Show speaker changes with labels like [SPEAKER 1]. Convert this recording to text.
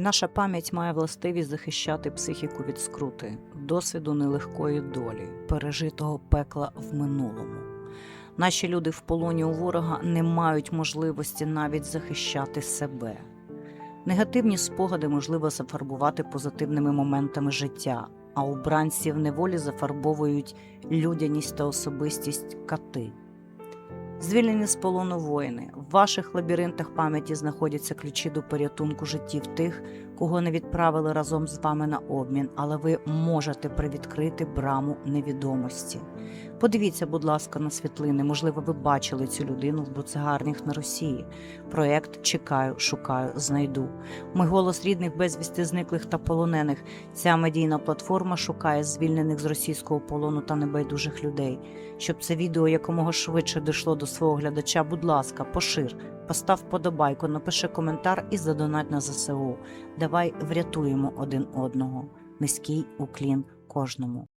[SPEAKER 1] Наша пам'ять має властивість захищати психіку від скрути, досвіду нелегкої долі, пережитого пекла в минулому. Наші люди в полоні у ворога не мають можливості навіть захищати себе. Негативні спогади можливо зафарбувати позитивними моментами життя, а обранці в неволі зафарбовують людяність та особистість кати. Звільнені з полону воїни. В ваших лабіринтах пам'яті знаходяться ключі до порятунку життів тих, кого не відправили разом з вами на обмін, але ви можете привідкрити браму невідомості. Подивіться, будь ласка, на світлини. Можливо, ви бачили цю людину в буцегарнях на Росії. Проєкт Чекаю, шукаю, знайду. Ми голос рідних безвісти зниклих та полонених. Ця медійна платформа шукає звільнених з російського полону та небайдужих людей. Щоб це відео якомога швидше дійшло до свого глядача, будь ласка, пошир, постав подобайку, напиши коментар і задонать на ЗСУ. Давай врятуємо один одного. Низький уклін кожному.